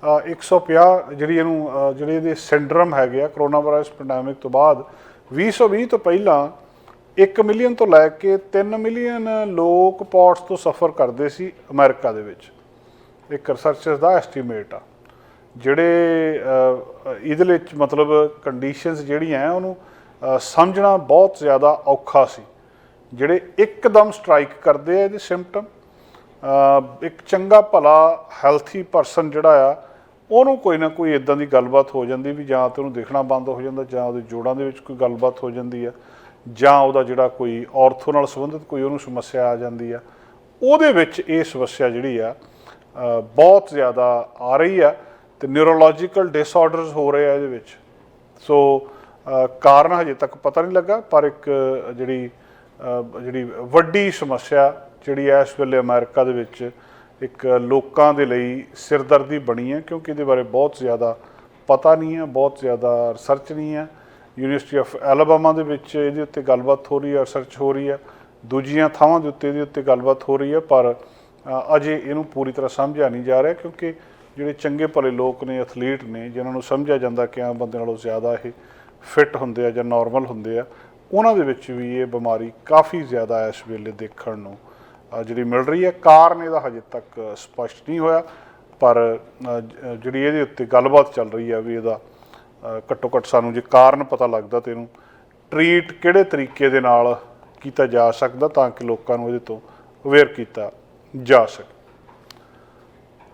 150 ਜਿਹੜੀ ਇਹਨੂੰ ਜਿਹੜੇ ਇਹਦੇ ਸਿੰਡਰਮ ਹੈਗੇ ਆ ਕਰੋਨਾ ਵਾਇਰਸ ਪੈਂਡੈਮਿਕ ਤੋਂ ਬਾਅਦ 2020 ਤੋਂ ਪਹਿਲਾਂ 1 ਮਿਲੀਅਨ ਤੋਂ ਲੈ ਕੇ 3 ਮਿਲੀਅਨ ਲੋਕ ਪੌਟਸ ਤੋਂ ਸਫਰ ਕਰਦੇ ਸੀ ਅਮਰੀਕਾ ਦੇ ਵਿੱਚ। ਇੱਕ ਰਿਸਰਚਰਸ ਦਾ ਐਸਟੀਮੇਟ ਆ। ਜਿਹੜੇ ਇਹਦੇ ਵਿੱਚ ਮਤਲਬ ਕੰਡੀਸ਼ਨਸ ਜਿਹੜੀਆਂ ਉਹਨੂੰ ਸਮਝਣਾ ਬਹੁਤ ਜ਼ਿਆਦਾ ਔਖਾ ਸੀ। ਜਿਹੜੇ ਇੱਕਦਮ ਸਟ੍ਰਾਈਕ ਕਰਦੇ ਆ ਇਹਦੇ ਸਿੰਪਟਮ ਇੱਕ ਚੰਗਾ ਭਲਾ ਹੈਲਥੀ ਪਰਸਨ ਜਿਹੜਾ ਆ ਉਹਨੂੰ ਕੋਈ ਨਾ ਕੋਈ ਇਦਾਂ ਦੀ ਗੱਲਬਾਤ ਹੋ ਜਾਂਦੀ ਵੀ ਜਾਂ ਤੇ ਉਹਨੂੰ ਦੇਖਣਾ ਬੰਦ ਹੋ ਜਾਂਦਾ, ਜਾਂ ਉਹਦੇ ਜੋੜਾਂ ਦੇ ਵਿੱਚ ਕੋਈ ਗੱਲਬਾਤ ਹੋ ਜਾਂਦੀ ਆ, ਜਾਂ ਉਹਦਾ ਜਿਹੜਾ ਕੋਈ ਔਰਥੋ ਨਾਲ ਸੰਬੰਧਿਤ ਕੋਈ ਉਹਨੂੰ ਸਮੱਸਿਆ ਆ ਜਾਂਦੀ ਆ। ਉਹਦੇ ਵਿੱਚ ਇਹ ਸਮੱਸਿਆ ਜਿਹੜੀ ਆ ਬਹੁਤ ਜ਼ਿਆਦਾ ਆ ਰਹੀ ਆ ਤੇ ਨਿਊਰੋਲੋਜੀਕਲ ਡਿਸਆਰਡਰਸ ਹੋ ਰਹੇ ਆ ਇਹਦੇ ਵਿੱਚ। ਸੋ ਕਾਰਨ ਹਜੇ ਤੱਕ ਪਤਾ ਨਹੀਂ ਲੱਗਾ, ਪਰ ਇੱਕ ਜਿਹੜੀ ਜਿਹੜੀ ਵੱਡੀ ਸਮੱਸਿਆ ਜਿਹੜੀ ਹੈ ਇਸ ਵੇਲੇ ਅਮਰੀਕਾ ਦੇ ਵਿੱਚ ਇੱਕ ਲੋਕਾਂ ਦੇ ਲਈ ਸਿਰਦਰਦੀ ਬਣੀ ਹੈ, ਕਿਉਂਕਿ ਇਹਦੇ ਬਾਰੇ ਬਹੁਤ ਜ਼ਿਆਦਾ ਪਤਾ ਨਹੀਂ ਹੈ, ਬਹੁਤ ਜ਼ਿਆਦਾ ਰਿਸਰਚ ਨਹੀਂ ਹੈ। ਯੂਨੀਵਰਸਿਟੀ ਆਫ ਐਲਬਾਮਾ ਦੇ ਵਿੱਚ ਇਹਦੇ ਉੱਤੇ ਗੱਲਬਾਤ ਹੋ ਰਹੀ ਹੈ ਰਿਸਰਚ ਹੋ ਰਹੀ ਹੈ। ਦੂਜੀਆਂ ਥਾਵਾਂ ਦੇ ਉੱਤੇ ਇਹਦੇ ਉੱਤੇ ਗੱਲਬਾਤ ਹੋ ਰਹੀ ਹੈ, ਪਰ ਅਜੇ ਇਹਨੂੰ ਪੂਰੀ ਤਰ੍ਹਾਂ ਸਮਝਿਆ ਨਹੀਂ ਜਾ ਰਿਹਾ, ਕਿਉਂਕਿ ਜਿਹੜੇ ਚੰਗੇ ਭਲੇ ਲੋਕ ਨੇ ਐਥਲੀਟ ਨੇ, ਜਿਨ੍ਹਾਂ ਨੂੰ ਸਮਝਿਆ ਜਾਂਦਾ ਕਿ ਆਮ ਬੰਦੇ ਨਾਲੋਂ ਜ਼ਿਆਦਾ ਇਹ ਫਿੱਟ ਹੁੰਦੇ ਆ ਜਾਂ ਨਾਰਮਲ ਹੁੰਦੇ ਆ, ਉਹਨਾਂ ਦੇ ਵਿੱਚ ਵੀ ਇਹ ਬਿਮਾਰੀ ਕਾਫੀ ਜ਼ਿਆਦਾ ਇਸ ਵੇਲੇ ਦੇਖਣ ਨੂੰ। ਜਿਹੜੀ ਮਿਲ ਰਹੀ ਹੈ, ਕਾਰਨ ਇਹਦਾ ਹਜੇ ਤੱਕ ਸਪਸ਼ਟ ਨਹੀਂ ਹੋਇਆ, ਪਰ ਜਿਹੜੀ ਇਹਦੇ ਉੱਤੇ ਗੱਲਬਾਤ ਚੱਲ ਰਹੀ ਹੈ ਵੀ ਇਹਦਾ ਘੱਟੋ ਘੱਟ ਸਾਨੂੰ ਜੇ ਕਾਰਨ ਪਤਾ ਲੱਗਦਾ ਤੇ ਇਹਨੂੰ ਟਰੀਟ ਕਿਹੜੇ ਤਰੀਕੇ ਦੇ ਨਾਲ ਕੀਤਾ ਜਾ ਸਕਦਾ ਤਾਂ ਕਿ ਲੋਕਾਂ ਨੂੰ ਇਹਦੇ ਤੋਂ ਅਵੇਅਰ ਕੀਤਾ ਜਾ ਸਕੇ।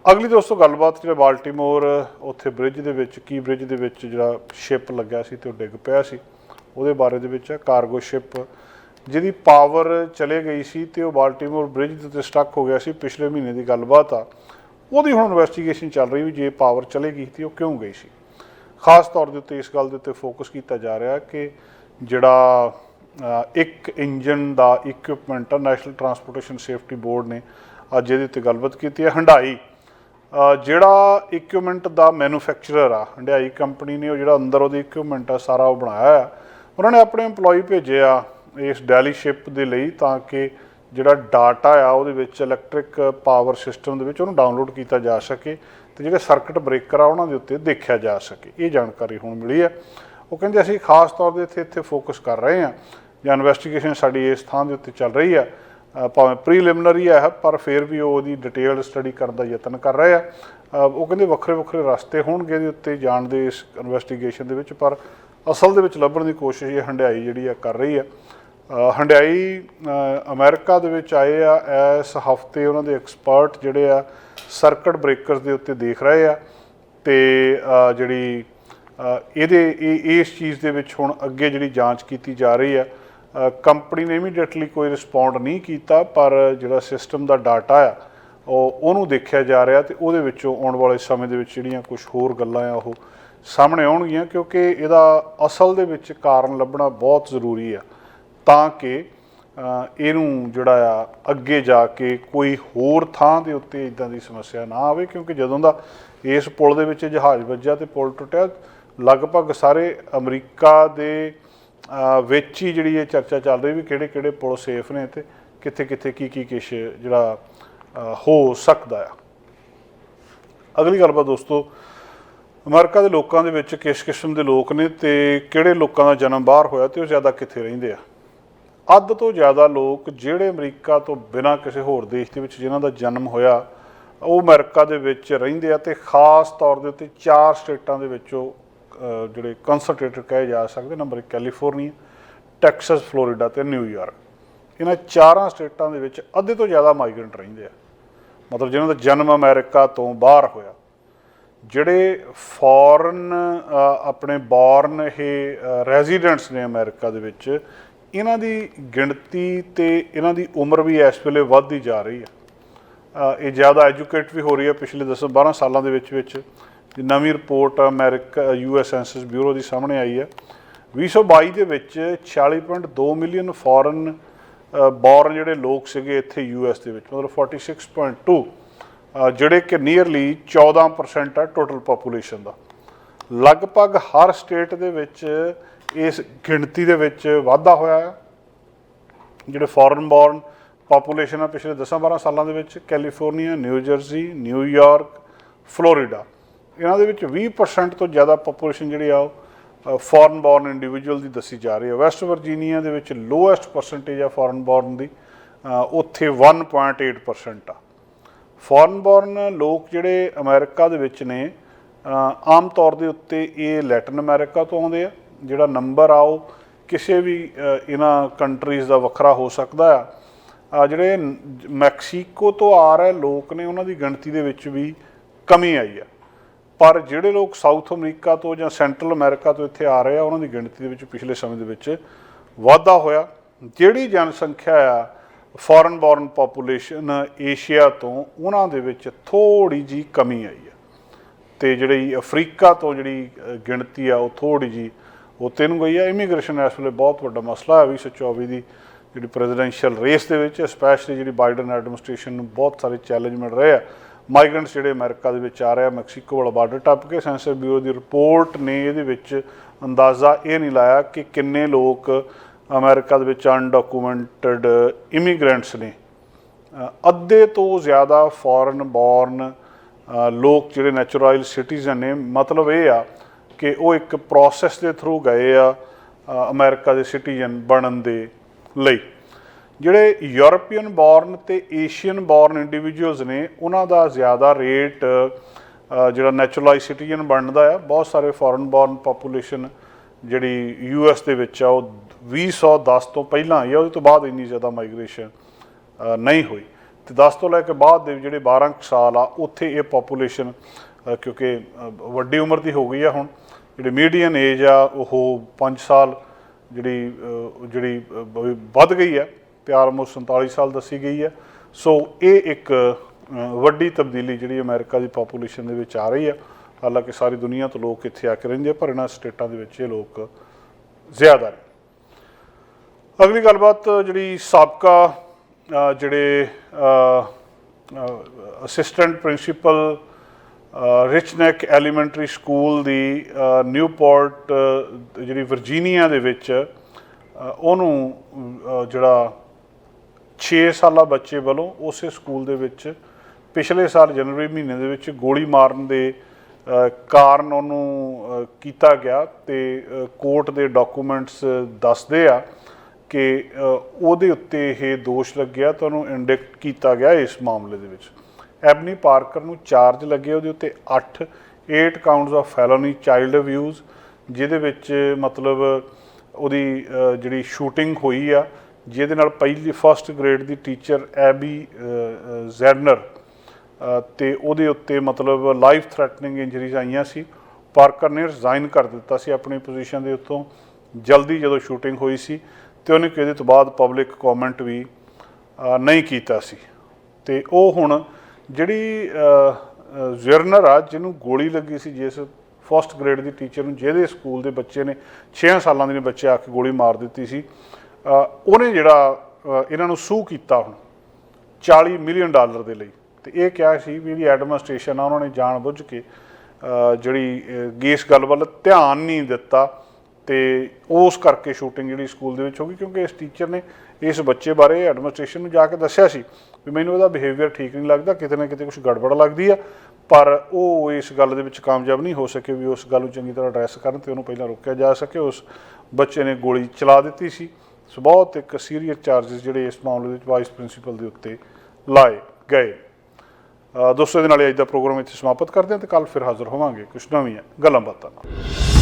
ਅਗਲੀ ਦੋਸਤੋ, ਗੱਲਬਾਤ ਜਿਹੜਾ ਬਾਲਟੀਮੋਰ, ਉੱਥੇ ਬ੍ਰਿਜ ਦੇ ਵਿੱਚ, ਕੀ ਬ੍ਰਿਜ ਦੇ ਵਿੱਚ ਜਿਹੜਾ ਸ਼ਿਪ ਲੱਗਿਆ ਸੀ ਤੇ ਉਹ ਡਿੱਗ ਪਿਆ ਸੀ, ਉਹਦੇ ਬਾਰੇ ਦੇ ਵਿੱਚ ਹੈ ਕਾਰਗੋ ਸ਼ਿਪ ਜਿਹਦੀ ਪਾਵਰ ਚਲੇ ਗਈ ਸੀ ਤੇ ਉਹ ਬਾਲਟਿਮੋਰ ਬ੍ਰਿਜ ਦੇ ਉੱਤੇ ਸਟਕ ਹੋ ਗਿਆ ਸੀ, ਪਿਛਲੇ ਮਹੀਨੇ ਦੀ ਗੱਲਬਾਤ ਆ। ਉਹਦੀ ਹੁਣ ਇਨਵੈਸਟੀਗੇਸ਼ਨ ਚੱਲ ਰਹੀ ਵੀ ਜੇ ਪਾਵਰ ਚਲੇ ਗਈ ਸੀ ਉਹ ਕਿਉਂ ਗਈ ਸੀ? ਖਾਸ ਤੌਰ ਦੇ ਉੱਤੇ ਇਸ ਗੱਲ ਦੇ ਉੱਤੇ ਫੋਕਸ ਕੀਤਾ ਜਾ ਰਿਹਾ ਕਿ ਜਿਹੜਾ ਇੱਕ ਇੰਜਨ ਦਾ ਇਕਵਿਪਮੈਂਟ ਆ ਨੈਸ਼ਨਲ ਟਰਾਂਸਪੋਰਟੇਸ਼ਨ ਸੇਫਟੀ ਬੋਰਡ ਨੇ ਅੱਜ ਇਹਦੇ ਉੱਤੇ ਗੱਲਬਾਤ ਕੀਤੀ ਹੈ। ਹੰਡਾਈ ਜਿਹੜਾ ਇਕਵਿਪਮੈਂਟ ਦਾ ਮੈਨੂਫੈਕਚਰਰ ਆ ਹੰਡਾਈ ਕੰਪਨੀ ਨੇ ਉਹ ਜਿਹੜਾ ਅੰਦਰ ਉਹਦੀ ਇਕਵਿਪਮੈਂਟ ਆ, ਸਾਰਾ ਉਹ ਬਣਾਇਆ ਆ ਉਹਨਾਂ ਨੇ ਆਪਣੇ EMPLOYE ਭੇਜੇ ਆ ਇਸ ਡੈਲੀ ਸ਼ਿਪ ਦੇ ਲਈ ਤਾਂ ਕਿ ਜਿਹੜਾ ਡਾਟਾ ਆ ਉਹਦੇ ਵਿੱਚ ਇਲੈਕਟ੍ਰਿਕ ਪਾਵਰ ਸਿਸਟਮ ਦੇ ਵਿੱਚ ਉਹਨੂੰ ਡਾਊਨਲੋਡ ਕੀਤਾ ਜਾ ਸਕੇ ਤੇ ਜਿਹੜੇ ਸਰਕਟ ਬ੍ਰੇਕਰ ਆ ਉਹਨਾਂ ਦੇ ਉੱਤੇ ਦੇਖਿਆ ਜਾ ਸਕੇ। ਇਹ ਜਾਣਕਾਰੀ ਹੁਣ ਮਿਲੀ ਹੈ। ਉਹ ਕਹਿੰਦੇ ਅਸੀਂ ਖਾਸ ਤੌਰ ਦੇ ਇੱਥੇ ਇੱਥੇ ਫੋਕਸ ਕਰ ਰਹੇ ਹਾਂ। ਜਾਂ ਇਨਵੈਸਟੀਗੇਸ਼ਨ ਸਾਡੀ ਇਸ ਥਾਂ ਦੇ ਉੱਤੇ ਚੱਲ ਰਹੀ ਹੈ। ਭਾਵੇਂ ਪ੍ਰੀਲਿਮਿਨਰੀ ਹੈ, ਪਰ ਫਿਰ ਵੀ ਉਹ ਉਹਦੀ ਡਿਟੇਲ ਸਟੱਡੀ ਕਰਨ ਦਾ ਯਤਨ ਕਰ ਰਹੇ ਆ। ਉਹ ਕਹਿੰਦੇ ਵੱਖਰੇ ਵੱਖਰੇ ਰਸਤੇ ਹੋਣਗੇ ਇਹਦੇ ਉੱਤੇ ਜਾਣ ਦੇ ਇਸ ਇਨਵੈਸਟੀਗੇਸ਼ਨ ਦੇ ਵਿੱਚ, ਪਰ ਅਸਲ ਦੇ ਵਿੱਚ ਲੱਭਣ ਦੀ ਕੋਸ਼ਿਸ਼ ਇਹ ਹੰਡਿਆਈ ਜਿਹੜੀ ਆ ਕਰ ਰਹੀ ਆ। ਹੰਡਿਆਈ ਹੰਡਾਈ ਅਮਰੀਕਾ ਦੇ ਵਿੱਚ ਆਏ ਆ, ਇਸ ਹਫ਼ਤੇ ਉਹਨਾਂ ਦੇ ਐਕਸਪਰਟ ਜਿਹੜੇ ਆ ਸਰਕਟ ਬ੍ਰੇਕਰਸ ਦੇ ਉੱਤੇ ਦੇਖ ਰਹੇ ਆ ਤੇ ਜਿਹੜੀ ਇਹਦੇ, ਇਹ- ਇਸ ਚੀਜ਼ ਦੇ ਵਿੱਚ ਹੁਣ ਅੱਗੇ ਜਿਹੜੀ ਜਾਂਚ ਕੀਤੀ ਜਾ ਰਹੀ ਆ ਕੰਪਨੀ ਨੇ ਇਮੀਡੀਏਟਲੀ ਕੋਈ ਰਿਸਪੌਂਡ ਨਹੀਂ ਕੀਤਾ, ਪਰ ਜਿਹੜਾ ਸਿਸਟਮ ਦਾ ਡਾਟਾ ਆ, ਉਹ, ਉਹਨੂੰ ਦੇਖਿਆ ਜਾ ਰਿਹਾ ਤੇ ਉਹਦੇ ਵਿੱਚੋਂ ਆਉਣ ਵਾਲੇ ਸਮੇਂ ਦੇ ਵਿੱਚ ਜਿਹੜੀਆਂ ਕੁਝ ਹੋਰ ਗੱਲਾਂ ਆ ਉਹ ਸਾਹਮਣੇ ਆਉਣਗੀਆਂ ਕਿਉਂਕਿ ਇਹਦਾ ਅਸਲ ਦੇ ਵਿੱਚ ਕਾਰਨ ਲੱਭਣਾ ਬਹੁਤ ਜ਼ਰੂਰੀ ਆ ਤਾਂ ਕਿ ਇਹਨੂੰ ਜਿਹੜਾ ਆ, ਅੱਗੇ ਜਾ ਕੇ ਕੋਈ ਹੋਰ ਥਾਂ ਦੇ ਉੱਤੇ ਇਦਾਂ ਦੀ ਸਮੱਸਿਆ ਨਾ ਆਵੇ ਕਿਉਂਕਿ ਜਦੋਂ ਦਾ ਇਸ ਪੁਲ ਦੇ ਵਿੱਚ ਜਹਾਜ਼ ਵੱਜਿਆ ਤੇ ਪੁਲ ਟੁੱਟਿਆ, ਲਗਭਗ ਸਾਰੇ ਅਮਰੀਕਾ ਦੇ ਵਿੱਚ ਹੀ ਜਿਹੜੀ ਇਹ ਚਰਚਾ ਚੱਲ ਰਹੀ ਵੀ ਕਿਹੜੇ ਕਿਹੜੇ ਪੁਲ ਸੇਫ ਨੇ ਤੇ ਕਿੱਥੇ ਕਿੱਥੇ ਕੀ ਕੀ ਕਿਸ਼ ਜਿਹੜਾ ਹੋ ਸਕਦਾ ਆ। ਅਗਲੀ ਗੱਲਬਾਤ ਦੋਸਤੋ ਅਮਰੀਕਾ ਦੇ ਲੋਕਾਂ ਦੇ ਵਿੱਚ ਕਿਸ ਕਿਸਮ ਦੇ ਲੋਕ ਨੇ ਤੇ ਕਿਹੜੇ ਲੋਕਾਂ ਦਾ ਜਨਮ ਬਾਹਰ ਹੋਇਆ ਤੇ ਉਹ ਜ਼ਿਆਦਾ ਕਿੱਥੇ ਰਹਿੰਦੇ ਆ? ਅੱਧ ਤੋਂ ਜ਼ਿਆਦਾ ਲੋਕ ਜਿਹੜੇ ਅਮਰੀਕਾ ਤੋਂ ਬਿਨਾਂ ਕਿਸੇ ਹੋਰ ਦੇਸ਼ ਦੇ ਵਿੱਚ ਜਿਨ੍ਹਾਂ ਦਾ ਜਨਮ ਹੋਇਆ ਉਹ ਅਮਰੀਕਾ ਦੇ ਵਿੱਚ ਰਹਿੰਦੇ ਆ ਤੇ ਖਾਸ ਤੌਰ ਦੇ ਉੱਤੇ ਚਾਰ ਸਟੇਟਾਂ ਦੇ ਵਿੱਚੋਂ ਅਹ, ਜਿਹੜੇ ਕਨਸੈਂਟਰੇਟਡ ਕਹੇ ਜਾ ਸਕਦੇ ਨੰਬਰ 1 ਕੈਲੀਫੋਰਨੀਆ ਟੈਕਸਸ ਫਲੋਰੀਡਾ ਤੇ ਨਿਊਯਾਰਕ ਇਹਨਾਂ ਚਾਰਾਂ ਸਟੇਟਾਂ ਦੇ ਵਿੱਚ ਅੱਧੇ ਤੋਂ ਜ਼ਿਆਦਾ ਮਾਈਗ੍ਰੈਂਟ ਰਹਿੰਦੇ ਆ। ਮਤਲਬ ਜਿਨ੍ਹਾਂ ਦਾ ਜਨਮ ਅਮਰੀਕਾ ਤੋਂ ਬਾਹਰ ਹੋਇਆ। ਜਿਹੜੇ ਫੋਰਨ ਆਪਣੇ ਬੌਰਨ ਇਹ ਰੈਜ਼ੀਡੈਂਟਸ ਨੇ ਅਮਰੀਕਾ ਦੇ ਵਿੱਚ ਇਹਨਾਂ ਦੀ ਗਿਣਤੀ ਤੇ ਇਹਨਾਂ ਦੀ ਉਮਰ ਵੀ ਇਸ ਵੇਲੇ ਵੱਧਦੀ ਜਾ ਰਹੀ ਹੈ। ਇਹ ਜ਼ਿਆਦਾ ਐਜੂਕੇਟ ਵੀ ਹੋ ਰਹੀ ਹੈ ਪਿਛਲੇ 10 12 ਸਾਲਾਂ ਦੇ ਵਿੱਚ ਵਿੱਚ ਨਵੀਂ ਰਿਪੋਰਟ ਅਮਰੀਕਾ ਯੂਐਸ ਸੈਂਸਸ ਬਿਊਰੋ ਦੀ ਸਾਹਮਣੇ ਆਈ ਹੈ। 2022 ਦੇ ਵਿੱਚ 40.2 ਮਿਲੀਅਨ ਫੋਰਨ ਬੌਰਨ ਜਿਹੜੇ ਲੋਕ ਸੀਗੇ ਇੱਥੇ ਯੂਐਸ ਦੇ ਵਿੱਚ ਮਤਲਬ 46.2 ਅ, ਜਿਹੜੇ ਕਿ ਨੀਅਰਲੀ 14% ਆ ਟੋਟਲ ਪੋਪੂਲੇਸ਼ਨ ਦਾ। ਲਗਭਗ ਹਰ ਸਟੇਟ ਦੇ ਵਿੱਚ ਇਸ ਗਿਣਤੀ ਦੇ ਵਿੱਚ ਵਾਧਾ ਹੋਇਆ ਹੈ ਜਿਹੜੇ ਫੋਰਨ ਬੌਰਨ ਪਾਪੂਲੇਸ਼ਨ ਆ ਪਿਛਲੇ 10-12 ਸਾਲਾਂ ਦੇ ਵਿੱਚ California New Jersey New York Florida ਇਹਨਾਂ ਦੇ ਵਿੱਚ 20% ਤੋਂ ਜ਼ਿਆਦਾ ਪਾਪੂਲੇਸ਼ਨ ਜਿਹੜੀ ਆ ਉਹ ਫੋਰਨ ਬੌਰਨ ਇੰਡੀਵਿਜੂਅਲ ਦੀ ਦੱਸੀ ਜਾ ਰਹੀ ਹੈ ਵੈਸਟ ਵਰਜੀਨੀਆ ਦੇ ਵਿੱਚ ਲੋਐਸਟ ਪਰਸੈਂਟੇਜ ਆ ਫੋਰਨ ਬੌਰਨ ਦੀ ਅ, ਉੱਥੇ 1.8% ਆ। ਫੋਰਨ ਬੌਰਨ ਲੋਕ ਜਿਹੜੇ ਅਮਰੀਕਾ ਦੇ ਵਿੱਚ ਨੇ ਆਮ ਤੌਰ ਦੇ ਉੱਤੇ ਇਹ ਲੈਟਿਨ ਅਮਰੀਕਾ ਤੋਂ ਆਉਂਦੇ ਆ, ਜਿਹੜਾ ਨੰਬਰ ਆ ਉਹ ਕਿਸੇ ਵੀ ਇਹਨਾਂ ਕੰਟਰੀਜ਼ ਦਾ ਵੱਖਰਾ ਹੋ ਸਕਦਾ ਆ। ਆ ਜਿਹੜੇ ਮੈਕਸੀਕੋ ਤੋਂ ਆ ਰਹੇ ਲੋਕ ਨੇ, ਉਹਨਾਂ ਦੀ ਗਿਣਤੀ ਦੇ ਵਿੱਚ ਵੀ ਕਮੀ ਆਈ ਆ। ਪਰ ਜਿਹੜੇ ਲੋਕ ਸਾਊਥ ਅਮਰੀਕਾ ਤੋਂ ਜਾਂ ਸੈਂਟਰਲ ਅਮਰੀਕਾ ਤੋਂ ਇੱਥੇ ਆ ਰਹੇ ਆ, ਉਹਨਾਂ ਦੀ ਗਿਣਤੀ ਦੇ ਵਿੱਚ ਪਿਛਲੇ ਸਮੇਂ ਦੇ ਵਿੱਚ ਵਾਧਾ ਹੋਇਆ। ਜਿਹੜੀ ਜਨਸੰਖਿਆ ਆ ਫੋਰਨ ਬੌਰਨ ਪਾਪੂਲੇਸ਼ਨ ਏਸ਼ੀਆ ਤੋਂ ਉਹਨਾਂ ਦੇ ਵਿੱਚ ਥੋੜੀ ਜੀ ਕਮੀ ਆਈ ਆ ਤੇ ਜਿਹੜੀ ਅਫਰੀਕਾ ਤੋਂ ਜਿਹੜੀ ਗਿਣਤੀ ਆ, ਉਹ ਥੋੜੀ ਜੀ ਉੱਤੇ ਨੂੰ ਗਈ ਆ। ਇਮੀਗ੍ਰੇਸ਼ਨ ਇਸ ਵੇਲੇ ਬਹੁਤ ਵੱਡਾ ਮਸਲਾ ਹੈ। 2024 ਦੀ ਜਿਹੜੀ ਪ੍ਰੈਜ਼ੀਡੈਂਸ਼ੀਅਲ ਰੇਸ ਦੇ ਵਿੱਚ ਸਪੈਸ਼ਲੀ ਜਿਹੜੀ ਬਾਈਡਨ ਐਡਮਿਨਿਸਟ੍ਰੇਸ਼ਨ ਨੂੰ ਬਹੁਤ ਸਾਰੇ ਚੈਲੰਜ ਮਿਲ ਰਹੇ ਆ। ਮਾਈਗ੍ਰੈਂਟਸ ਜਿਹੜੇ ਅਮਰੀਕਾ ਦੇ ਵਿੱਚ ਆ ਰਹੇ ਆ ਮੈਕਸੀਕੋ ਵਾਲਾ ਬਾਰਡਰ ਟੱਪ ਕੇ ਸੈਂਸਰ ਬਿਊਰੋ ਦੀ ਰਿਪੋਰਟ ਨੇ ਇਹਦੇ ਵਿੱਚ ਅੰਦਾਜ਼ਾ ਇਹ ਨਹੀਂ ਲਾਇਆ ਕਿ ਕਿੰਨੇ ਲੋਕ ਅਮਰੀਕਾ ਦੇ ਵਿੱਚ ਅਨਡਾਕੂਮੈਂਟਡ ਇਮੀਗ੍ਰੈਂਟਸ ਨੇ। ਅੱਧੇ ਤੋਂ ਜ਼ਿਆਦਾ ਫੋਰਨ ਬੌਰਨ ਲੋਕ ਜਿਹੜੇ ਨੈਚੁਰਲ ਸਿਟੀਜ਼ਨ ਨੇ ਮਤਲਬ ਇਹ ਆ ਕਿ ਉਹ ਇੱਕ ਪ੍ਰੋਸੈਸ ਦੇ ਥਰੂ ਗਏ ਆ ਅ, ਅਮਰੀਕਾ ਦੇ ਸਿਟੀਜ਼ਨ ਬਣਨ ਦੇ ਲਈ। ਜਿਹੜੇ ਯੂਰਪੀਅਨ ਬੌਰਨ ਤੇ ਏਸ਼ੀਅਨ ਬੌਰਨ ਇੰਡੀਵਿਜੂਅਲਸ ਨੇ ਉਹਨਾਂ ਦਾ ਜ਼ਿਆਦਾ ਰੇਟ ਜਿਹੜਾ ਨੈਚੁਰਲਾਈਜ਼ ਸਿਟੀਜ਼ਨ ਬਣਦਾ ਆ ਬਹੁਤ ਸਾਰੇ ਫੋਰਨ ਬੌਰਨ ਪਾਪੂਲੇਸ਼ਨ ਜਿਹੜੀ ਯੂਐਸ ਦੇ ਵਿੱਚ ਆ ਉਹ 2010 ਤੋਂ ਪਹਿਲਾਂ ਆਈ ਉਹਦੇ ਤੋਂ ਬਾਅਦ ਇੰਨੀ ਜ਼ਿਆਦਾ ਮਾਈਗ੍ਰੇਸ਼ਨ ਨਹੀਂ ਹੋਈ। ਤੇ 10 ਤੋਂ ਲੈ ਕੇ ਬਾਅਦ ਦੇ ਜਿਹੜੇ 12 ਕੁ ਸਾਲ ਆ, ਉੱਥੇ ਇਹ ਪੋਪੂਲੇਸ਼ਨ ਕਿਉਂਕਿ ਵੱਡੀ ਉਮਰ ਦੀ ਹੋ ਗਈ ਆ ਹੁਣ। ਜਿਹੜੀ ਮੀਡੀਅਨ ਏਜ ਆ, ਉਹ 5 ਸਾਲ, ਜਿਹੜੀ ਜਿਹੜੀ ਵੱਧ ਗਈ ਆ। ਤੇ ਆਲਮੋਸਟ 47 ਸਾਲ ਦੱਸੀ ਗਈ ਆ। ਸੋ ਇਹ ਇੱਕ ਵੱਡੀ ਤਬਦੀਲੀ ਜਿਹੜੀ ਅਮਰੀਕਾ ਦੀ ਪੋਪੂਲੇਸ਼ਨ ਦੇ ਵਿੱਚ ਆ ਰਹੀ ਆ। ਹਾਲਾਂਕਿ ਸਾਰੀ ਦੁਨੀਆ ਤੋਂ ਲੋਕ ਇੱਥੇ ਆ ਕੇ ਰਹਿੰਦੇ ਆ, ਪਰ ਇਹਨਾਂ ਸਟੇਟਾਂ ਦੇ ਵਿੱਚ ਇਹ ਲੋਕ ਜ਼ਿਆਦਾ ਨੇ। ਅਗਲੀ ਗੱਲਬਾਤ ਜਿਹੜੀ ਸਾਬਕਾ ਜਿਹੜੇ assistant principal Richneck elementary school ਦੀ ਅ, ਨਿਊਪੋਰਟ ਜਿਹੜੀ ਵਰਜੀਨੀਆ ਦੇ ਵਿੱਚ ਉਹਨੂੰ ਜਿਹੜਾ 6 ਸਾਲਾ ਬੱਚੇ ਵੱਲੋਂ ਉਸੇ ਸਕੂਲ ਦੇ ਵਿੱਚ ਪਿਛਲੇ ਸਾਲ ਜਨਵਰੀ ਮਹੀਨੇ ਦੇ ਵਿੱਚ ਗੋਲੀ ਮਾਰਨ ਦੇ ਕਾਰਨ ਉਹਨੂੰ ਕੀਤਾ ਗਿਆ ਤੇ ਕੋਰਟ ਦੇ ਡਾਕੂਮੈਂਟਸ ਦੱਸਦੇ ਆ। ਕਿ ਉਹਦੇ ਉੱਤੇ ਇਹ ਦੋਸ਼ ਲੱਗਿਆ ਤਾਂ ਉਹਨੂੰ ਇੰਡਿਕਟ ਕੀਤਾ ਗਿਆ ਇਸ ਮਾਮਲੇ ਦੇ ਵਿੱਚ। ਐਬਨੀ ਪਾਰਕਰ ਨੂੰ ਚਾਰਜ ਲੱਗੇ ਉਹਦੇ ਉੱਤੇ 8 8 counts of felony child abuse ਜਿਹਦੇ ਵਿੱਚ ਮਤਲਬ ਉਹਦੀ ਜਿਹੜੀ ਸ਼ੂਟਿੰਗ ਹੋਈ ਆ ਜਿਹਦੇ ਨਾਲ ਪਹਿਲੀ ਫਸਟ ਗ੍ਰੇਡ ਦੀ ਟੀਚਰ ਐਬੀ ਜ਼ੈਡਨਰ ਅ, ਤੇ ਉਹਦੇ ਉੱਤੇ ਮਤਲਬ ਲਾਈਫ ਥ੍ਰੈਟਨਿੰਗ ਇੰਜਰੀਜ਼ ਆਈਆਂ ਸੀ। ਪਾਰਕਰ ਨੇ ਰਿਜ਼ਾਈਨ ਕਰ ਦਿੱਤਾ ਸੀ ਆਪਣੀ ਪੋਜੀਸ਼ਨ ਦੇ ਉੱਤੋਂ। ਜਲਦੀ ਜਦੋਂ ਸ਼ੂਟਿੰਗ ਹੋਈ ਸੀ ਤੇ ਉਹਨੇ ਇਹਦੇ ਤੋਂ ਬਾਅਦ ਪਬਲਿਕ ਕਮੈਂਟ ਵੀ ਨਹੀਂ ਕੀਤਾ ਸੀ। ਤੇ ਉਹ ਹੁਣ ਜਿਹੜੀ ਜ਼ਰਨਰ ਆ, ਜਿਹਨੂੰ ਗੋਲੀ ਲੱਗੀ ਸੀ, ਜਿਸ ਫਸਟ ਗ੍ਰੇਡ ਦੀ ਟੀਚਰ ਨੂੰ, ਜਿਹਦੇ ਸਕੂਲ ਦੇ ਬੱਚੇ ਨੇ 6 ਸਾਲਾਂ ਦੇ ਬੱਚੇ ਆ ਕੇ ਗੋਲੀ ਮਾਰ ਦਿੱਤੀ ਸੀ ਉਹਨੇ ਜਿਹੜਾ ਇਹਨਾਂ ਨੂੰ ਸੂ ਕੀਤਾ ਹੁਣ 40 ਮਿਲੀਅਨ ਡਾਲਰ ਦੇ ਲਈ। ਤੇ ਇਹ ਕਿਹਾ ਸੀ ਵੀ ਇਹਦੀ ਐਡਮਿਨਿਸਟ੍ਰੇਸ਼ਨ ਆ, ਉਹਨਾਂ ਨੇ ਜਾਣ ਬੁੱਝ ਕੇ ਜਿਹੜੀ ਇਸ ਗੱਲ ਵੱਲ ਧਿਆਨ ਨਹੀਂ ਦਿੱਤਾ। ਤੇ ਉਸ ਕਰਕੇ ਸ਼ੂਟਿੰਗ ਜਿਹੜੀ ਸਕੂਲ ਦੇ ਵਿੱਚ ਹੋ ਗਈ, ਕਿਉਂਕਿ ਇਸ ਟੀਚਰ ਨੇ ਇਸ ਬੱਚੇ ਬਾਰੇ ਐਡਮਿਨਿਸਟ੍ਰੇਸ਼ਨ ਨੂੰ ਜਾ ਕੇ ਦੱਸਿਆ ਸੀ ਵੀ ਮੈਨੂੰ ਇਹਦਾ ਬਿਹੇਵੀਅਰ ਠੀਕ ਨਹੀਂ ਲੱਗਦਾ, ਕਿਤੇ ਨਾ ਕਿਤੇ ਕੁਝ ਗੜਬੜ ਲੱਗਦੀ ਆ, ਪਰ ਉਹ ਇਸ ਗੱਲ ਦੇ ਵਿੱਚ ਕਾਮਯਾਬ ਨਹੀਂ ਹੋ ਸਕੇ ਵੀ ਉਸ ਗੱਲ ਨੂੰ ਚੰਗੀ ਤਰ੍ਹਾਂ ਐਡਰੈਸ ਕਰਨ ਤੇ ਉਹਨੂੰ ਪਹਿਲਾਂ ਰੋਕਿਆ ਜਾ ਸਕੇ। ਉਸ ਬੱਚੇ ਨੇ ਗੋਲੀ ਚਲਾ ਦਿੱਤੀ ਸੀ। ਸੋ ਬਹੁਤ ਇੱਕ ਸੀਰੀਅਸ ਚਾਰजेस ਜਿਹੜੇ ਇਸ ਮਾਮਲੇ ਵਿੱਚ ਵਾਈਸ ਪ੍ਰਿੰਸੀਪਲ ਦੇ ਉੱਤੇ ਲਾਏ ਗਏ। ਦੋਸਤੋ ਦੇ ਨਾਲ ਹੀ ਅੱਜ ਦਾ ਪ੍ਰੋਗਰਾਮ ਇੱਥੇ ਸਮਾਪਤ ਕਰਦੇ ਹਾਂ ਤੇ ਕੱਲ ਫਿਰ ਹਾਜ਼ਰ ਹੋਵਾਂਗੇ ਕੁਝ ਨਵੀਆਂ ਗੱਲਾਂ ਬਾਤਾਂ ਨਾਲ।